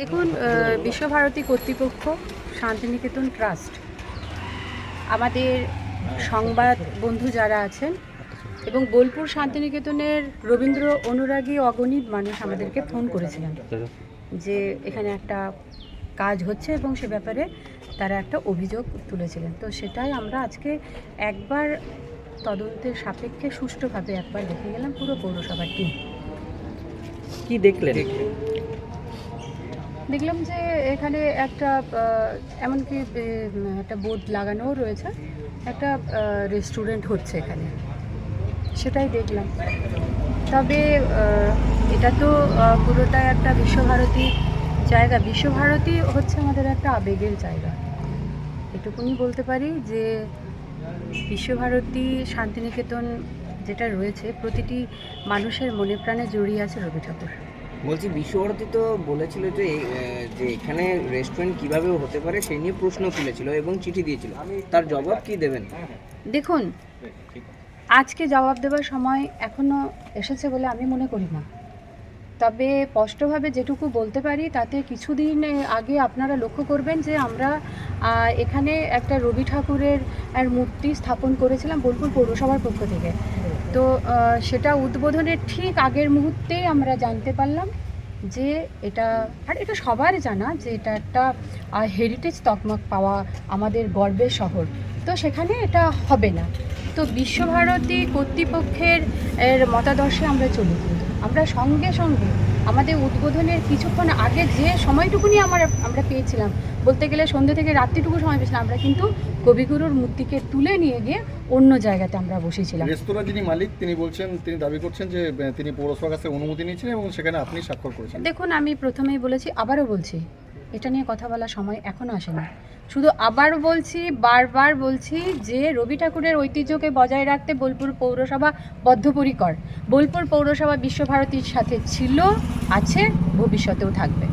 দেখুন বিশ্বভারতী কর্তৃপক্ষ শান্তিনিকেতন ট্রাস্ট, আমাদের সংবাদ বন্ধু যারা আছেন এবং বোলপুর শান্তিনিকেতনের রবীন্দ্র অনুরাগী অগণিত মানুষ আমাদেরকে ফোন করেছিলেন যে এখানে একটা কাজ হচ্ছে এবং সে ব্যাপারে তারা একটা অভিযোগ তুলেছিলেন। তো সেটাই আমরা আজকে একবার তদন্তের সাপেক্ষে সুষ্ঠুভাবে একবার দেখে গেলাম পুরো পৌরসভার টিম কি দেখলেন? দেখলাম যে এখানে একটা এমনকি একটা বোর্ড লাগানোও রয়েছে। একটা রেস্টুরেন্ট হচ্ছে এখানে। সেটাই দেখলাম। তবে এটা তো পুরোটাই একটা বিশ্বভারতী জায়গা। বিশ্বভারতী হচ্ছে আমাদের একটা আবেগের জায়গা। এটুকুনি বলতে পারি যে, বিশ্বভারতী শান্তিনিকেতন যেটা রয়েছে, প্রতিটি মানুষের মনে প্রাণে জড়িয়ে আছে রবি ঠাকুর। বলছি, বিশ্বভারতী তো বলেছিল যে যে এখানে রেস্টুরেন্ট কীভাবে হতে পারে সেই নিয়ে প্রশ্ন তুলেছিল এবং চিঠি দিয়েছিল। তার জবাব কি দেবেন? দেখুন, আজকে জবাব দেওয়ার সময় এখনও এসেছে বলে আমি মনে করি না। তবে স্পষ্টভাবে যেটুকু বলতে পারি, তাতে কিছুদিন আগে আপনারা লক্ষ্য করবেন যে আমরা এখানে একটা রবি ঠাকুরের মূর্তি স্থাপন করেছিলাম বোলপুর পৌরসভার পক্ষ থেকে। তো সেটা উদ্বোধনের ঠিক আগের মুহূর্তেই আমরা জানতে পারলাম যে এটা, আর এটা সবার জানা যে এটা একটা হেরিটেজ তকমাক পাওয়া আমাদের গর্বের শহর। তো সেখানে এটা হবে না। তো বিশ্বভারতী কর্তৃপক্ষের, এর মতাদর্শে আমরা চলি আমরা সঙ্গে সঙ্গে আমাদের উদ্বোধনের কিছুক্ষণ আগে যে সময়টুকুনি আমার আমরা পেয়েছিলাম বলতে গেলে সন্ধ্যে থেকে রাত্রিটুকু সময় পেয়েছিলাম আমরা কিন্তু কবিগুরুর মূর্তিকে তুলে নিয়ে গিয়ে অন্য জায়গাতে আমরা বসেছিলাম। রেস্তোরাঁ যিনি মালিক তিনি বলছেন তিনি দাবি করছেন যে তিনি পৌরসভার কাছে অনুমতি নিয়েছেন এবং সেখানে আপনি স্বাক্ষর করেছেন। দেখুন আমি প্রথমেই বলেছি আবারও বলছি এটা নিয়ে কথা বলার সময় এখনও আসেনি। শুধু আবার বলছি, বারবার বলছি যে রবি ঠাকুরের ঐতিহ্যকে বজায় রাখতে বোলপুর পৌরসভা বদ্ধপরিকর। বোলপুর পৌরসভা বিশ্বভারতীর সাথে ছিল, আছে, ভবিষ্যতেও থাকবে।